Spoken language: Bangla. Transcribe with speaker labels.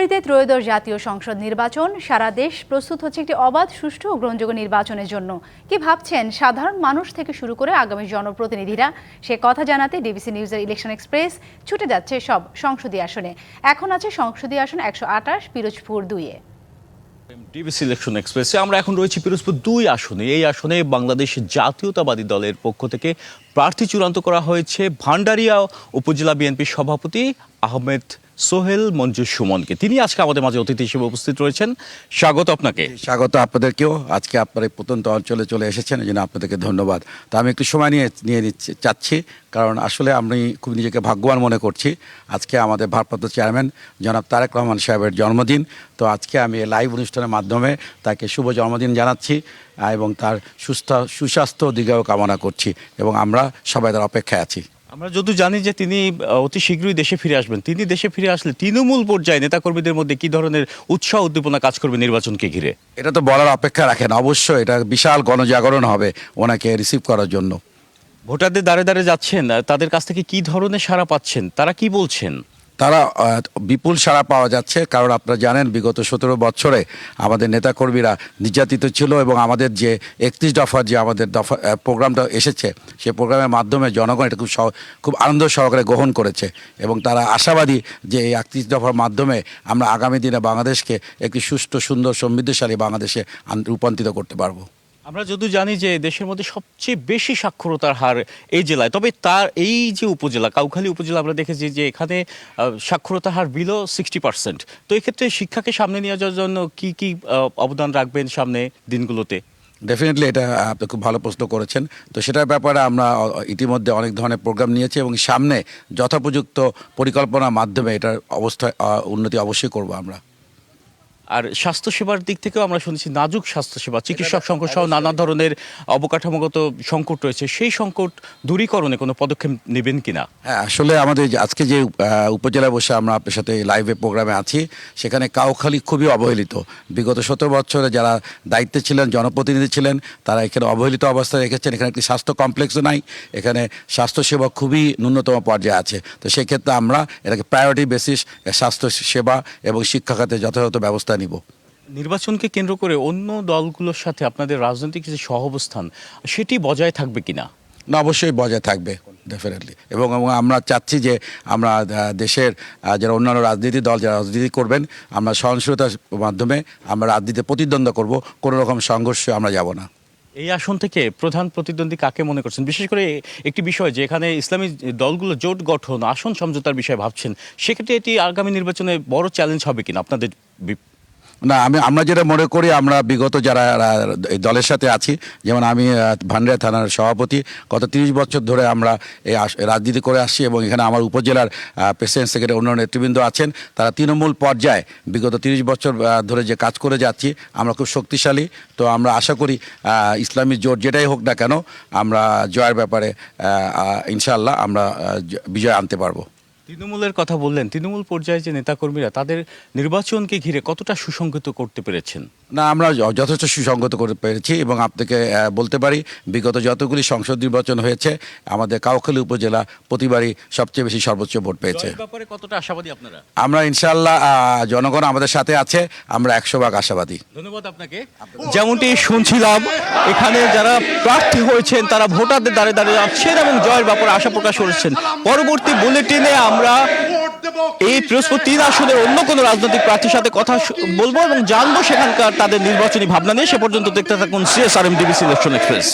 Speaker 1: ফেব্রুয়ারিতে ত্রয়োদশ জাতীয় সংসদ নির্বাচন। সারা দেশ প্রস্তুত হচ্ছে একটি অবাধ, সুষ্ঠু ও গ্রহণযোগ্য নির্বাচনের জন্য। কি ভাবছেন সাধারণ মানুষ থেকে শুরু করে আগামী জনপ্রতিনিধিরা? সে কথা জানাতে ডিবিসি নিউজের ইলেকশন এক্সপ্রেস ছুটে যাচ্ছে সব সংসদীয় আসনে। এখন আছে সংসদীয় আসন একশো আঠাশ, পিরোজপুর দুইয়ে।
Speaker 2: ডিবিসি ইলেকশন এক্সপ্রেসে আমরা এখন রয়েছি পিরোজপুর দুই আসনে। এই আসনে বাংলাদেশ জাতীয়তাবাদী দলের পক্ষ থেকে প্রার্থী চূড়ান্ত করা হয়েছে। ভান্ডারিয়া উপজেলা বিএনপির সভাপতি আহমেদ সোহেল মঞ্জুর সুমনকে। তিনি আজকে আমাদের মাঝে অতিথি হিসেবে উপস্থিত রয়েছেন। স্বাগত আপনাকে।
Speaker 3: স্বাগত আপনাদেরকেও। আজকে আপনার এই প্রত্যন্ত অঞ্চলে চলে এসেছেন, এই জন্য আপনাদেরকে ধন্যবাদ। তা আমি একটু সময় নিয়ে নিয়ে নিচ্ছি, চাচ্ছি, কারণ আসলে আমি খুব নিজেকে ভাগ্যবান মনে করছি। আজকে আমাদের ভারপ্রাপ্ত চেয়ারম্যান জনাব তারেক রহমান সাহেবের জন্মদিন। তো আজকে আমি লাইভ অনুষ্ঠানের মাধ্যমে তাকে শুভ জন্মদিন জানাচ্ছি এবং তার সুস্থ, সুস্বাস্থ্য দিকেও কামনা করছি এবং আমরা সবাই তার অপেক্ষায় আছি।
Speaker 2: আমরা যদি জানি যে তিনি অতি শীঘ্রই দেশে ফিরে আসবেন। তিনি দেশে ফিরে আসলে তৃণমূল পর্যায়ে নেতাকর্মীদের মধ্যে কি ধরনের উৎসাহ উদ্দীপনা কাজ করবে নির্বাচনকে ঘিরে?
Speaker 3: এটা তো বলার অপেক্ষা রাখেন। অবশ্যই এটা বিশাল গণজাগরণ হবে ওনাকে রিসিভ করার জন্য।
Speaker 2: ভোটারদের দাঁড়ে দাঁড়ে যাচ্ছেন তাদের কাছ থেকে কি ধরনের সাড়া পাচ্ছেন? তারা কি বলছেন?
Speaker 3: তারা বিপুল সাড়া পাওয়া যাচ্ছে। কারণ আপনারা জানেন, বিগত সতেরো বছরে আমাদের নেতাকর্মীরা নির্যাতিত ছিল এবং আমাদের যে একত্রিশ দফার যে আমাদের দফা প্রোগ্রামটা এসেছে সেই প্রোগ্রামের মাধ্যমে জনগণ এটা খুব খুব আনন্দ সহকারে গ্রহণ করেছে এবং তারা আশাবাদী যে এই একত্রিশ দফার মাধ্যমে আমরা আগামী দিনে বাংলাদেশকে একটি সুষ্ঠু, সুন্দর সমৃদ্ধশালী বাংলাদেশে রূপান্তরিত করতে পারব।
Speaker 2: আমরা যদি জানি যে দেশের মধ্যে সবচেয়ে বেশি সাক্ষরতার হার এই জেলায়, তবে তার এই যে উপজেলা, কাউখালী উপজেলা আমরা দেখেছি যে এখানে সাক্ষরতার হার বিলো সিক্সটি পার্সেন্ট তো এক্ষেত্রে শিক্ষাকে সামনে নিয়ে যাওয়ার জন্য কি কি অবদান রাখবেন সামনে দিনগুলোতে?
Speaker 3: ডেফিনেটলি এটা আপনি খুব ভালো প্রশ্ন করেছেন। তো সেটার ব্যাপারে আমরা ইতিমধ্যে অনেক ধরনের প্রোগ্রাম নিয়েছি এবং সামনে যথোপযুক্ত পরিকল্পনার মাধ্যমে এটার অবস্থা উন্নতি অবশ্যই করব আমরা।
Speaker 2: আর স্বাস্থ্যসেবার দিক থেকেও আমরা শুনেছি নাজুক স্বাস্থ্যসেবা চিকিৎসক সংকট সহ নানা ধরনের অবকাঠামোগত সংকট রয়েছে। সেই সংকট দূরীকরণে কোনো পদক্ষেপ নেবেন কিনা?
Speaker 3: হ্যাঁ আসলে আমাদের যে আজকে যে উপজেলায় বসে আমরা আপনার সাথে লাইভে প্রোগ্রামে আছি সেখানে কাউখালী খুবই অবহেলিত। বিগত সতেরো বছরে যারা দায়িত্বে ছিলেন জনপ্রতিনিধি ছিলেন তারা এখানে অবহেলিত অবস্থায় রেখেছেন। এখানে একটি স্বাস্থ্য কমপ্লেক্সও নাই এখানে স্বাস্থ্যসেবা খুবই ন্যূনতম পর্যায়ে আছে। তো সেক্ষেত্রে আমরা এটাকে প্রায়োরিটি বেসিস স্বাস্থ্য সেবা এবং শিক্ষা খাতে যথাযথ ব্যবস্থা নিব।
Speaker 2: নির্বাচনকে কেন্দ্র করে অন্য দলগুলোর সাথে আপনাদের রাজনৈতিক যে সহাবস্থান সেটি বজায় থাকবে কিনা?
Speaker 3: না অবশ্যই বজায় থাকবে ডেফিনেটলি এবং আমরা চাচ্ছি যে আমরা দেশের যারা অন্যান্য রাজনীতি দল যারা রাজনীতি করবেন আমরা সহনশীলতার মাধ্যমে আমরা রাজনীতিতে প্রতিদ্বন্দ্ব করব কোনো রকম সংঘর্ষে আমরা যাব না।
Speaker 2: এই আসন থেকে প্রধান প্রতিদ্বন্দ্বী কাকে মনে করছেন? বিশেষ করে একটি বিষয় যে এখানে ইসলামী দলগুলো জোট গঠন আসন সমঝোতার বিষয়ে ভাবছেন সেক্ষেত্রে এটি আগামী নির্বাচনে বড় চ্যালেঞ্জ হবে কিনা আপনাদের
Speaker 3: না আমি আমরা যেটা মনে করি আমরা বিগত যারা দলের সাথে আছি যেমন আমি আহ, ভান্ডারিয়া থানার সভাপতি গত তিরিশ বছর ধরে আমরা এই রাজনীতি করে আসছি এবং এখানে আমার উপজেলার প্রেসিডেন্ট সেক্রেটারি অন্য নেতৃবৃন্দ আছেন তারা তৃণমূল পর্যায়ে বিগত তিরিশ বছর ধরে যে কাজ করে যাচ্ছি আমরা খুব শক্তিশালী। তো আমরা আশা করি ইসলামী জোট যেটাই হোক না কেন আমরা জয়ের ব্যাপারে ইনশাআল্লাহ আমরা বিজয় আনতে পারব।
Speaker 2: তৃণমূলের কথা বললেন তৃণমূল পর্যায়ে যে নেতাকর্মীরা তাদের নির্বাচনকে ঘিরে কতটা সুসংহত করতে পেরেছেন?
Speaker 3: না আমরা যথেষ্ট সুসংগত করতে পেরেছি এবং আপনাকে বলতে পারি বিগত যতগুলি সংসদ নির্বাচন হয়েছে আমাদের কাউখালী উপজেলা প্রতিবারই সবচেয়ে বেশি সর্বোচ্চ ভোট পেয়েছে।
Speaker 2: কতটা আশাবাদী আপনারা?
Speaker 3: আমরা ইনশাল্লাহ জনগণ আমাদের সাথে আছে আমরা একশো ভাগ আশাবাদী।
Speaker 2: ধন্যবাদ আপনাকে। যেমনটি শুনছিলাম এখানে যারা প্রার্থী হয়েছেন তারা ভোটারদের দাঁড়িয়ে দাঁড়িয়ে আসছেন এবং জয়ের ব্যাপারে আশা প্রকাশ করেছেন। পরবর্তী বুলেটিনে আমরা এই বৃহস্পতি আসলে অন্য কোনো রাজনৈতিক প্রার্থীর সাথে কথা বলব এবং জানব সেখানকার তাদের নির্বাচনী ভাবনা নিয়ে। সে পর্যন্ত দেখতে থাকুন সিএসআরএম ডিবিসি ইলেকশন এক্সপ্রেস